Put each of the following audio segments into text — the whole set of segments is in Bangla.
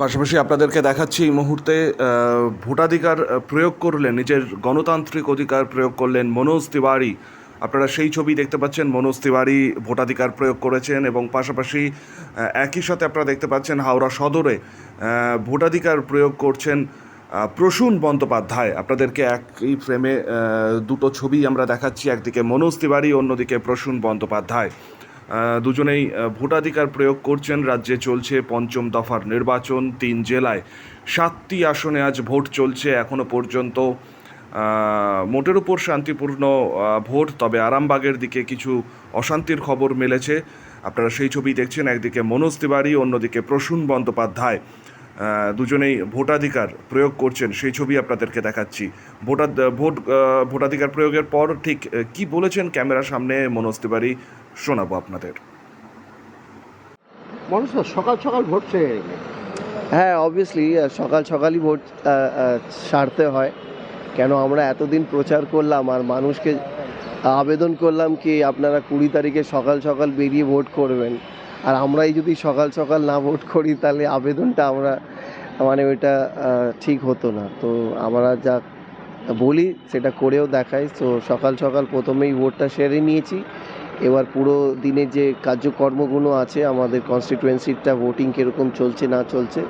পাশাপাশি আপনাদেরকে দেখাচ্ছি এই মুহূর্তে ভোটাধিকার প্রয়োগ করলেন, নিজের গণতান্ত্রিক অধিকার প্রয়োগ করলেন মনোজ তিওয়ারি। আপনারা সেই ছবি দেখতে পাচ্ছেন, মনোজ তিওয়ারি ভোটাধিকার প্রয়োগ করেছেন এবং পাশাপাশি একই সাথে আপনারা দেখতে পাচ্ছেন হাওড়া সদরে ভোটাধিকার প্রয়োগ করছেন প্রসূন বন্দ্যোপাধ্যায়। আপনাদেরকে একই ফ্রেমে দুটো ছবি আমরা দেখাচ্ছি, একদিকে মনোজ তিওয়ারি, অন্যদিকে প্রসূন বন্দ্যোপাধ্যায়। দুজনেই ভোটাধিকার প্রয়োগ করছেন। রাজ্যে চলছে পঞ্চম দফার নির্বাচন তিন জেলায়। সাতটি আসনে আজ ভোট চলছে এখনও পর্যন্ত। মোটের উপর শান্তিপূর্ণ ভোট, তবে আরামবাগের দিকে কিছু অশান্তির খবর মিলেছে। আপনারা সেই ছবি দেখছেন। একদিকে মনোজ তিওয়ারি, অন্যদিকে প্রসূন বন্দ্যোপাধ্যায়। দুজনেই ভোটাধিকার প্রয়োগ করছেন। সেই ছবি আপনাদেরকে দেখাচ্ছি। ভোটার ভোট ভোটাধিকার প্রয়োগের পর ঠিক কি বলেছেন ক্যামেরার সামনে মনোজ তিওয়ারি? শোনাবো আপনাদের। মানুষ সকাল সকাল ভোট চেয়ে হ্যাঁ অবভিয়াসলি সকাল সকালই ভোট সারতে হয়। কেন আমরা এতদিন প্রচার করলাম আর মানুষকে আবেদন করলাম কি আপনারা কুড়ি তারিখে সকাল সকাল বেরিয়ে ভোট করবেন। আর আমরাই যদি সকাল সকাল না ভোট করি তাহলে আবেদনটা আমরা মানে ওইটা ঠিক হতো না। তো আমরা যা বলি সেটা করেও দেখাই। তো সকাল সকাল প্রথমেই ভোটটা সেরে নিয়েছি। এবার পুরো দিনের যে কার্যকর্মগুলো আছে আমাদের কনস্টিটুয়েন্সিটা ভোটিং কীরকম চলছে না চলছে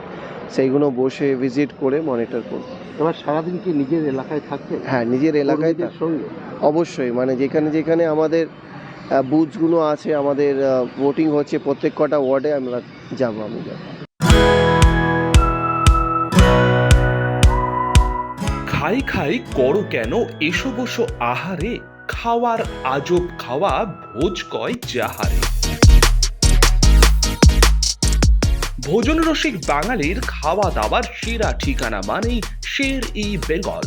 সেইগুলো বসে ভিজিট করে মনিটর করব। এবার সারাদিন কি নিজের এলাকায় থাকবে হ্যাঁ নিজের এলাকায় সঙ্গে? অবশ্যই মানে যেখানে যেখানে আমাদের বুথসগুলো আছে, আমাদের ভোটিং হচ্ছে প্রত্যেক কটা ওয়ার্ডে আমরা যাব, আমি খাই খাই করো কেন, এসো বসো আহারে, খাওয়ার আজব খাওয়া, ভোজ কয় যাহারে। ভোজন রসিক বাঙালির খাওয়া দাওয়ার সেরা ঠিকানা মানেই Sher e Bengal.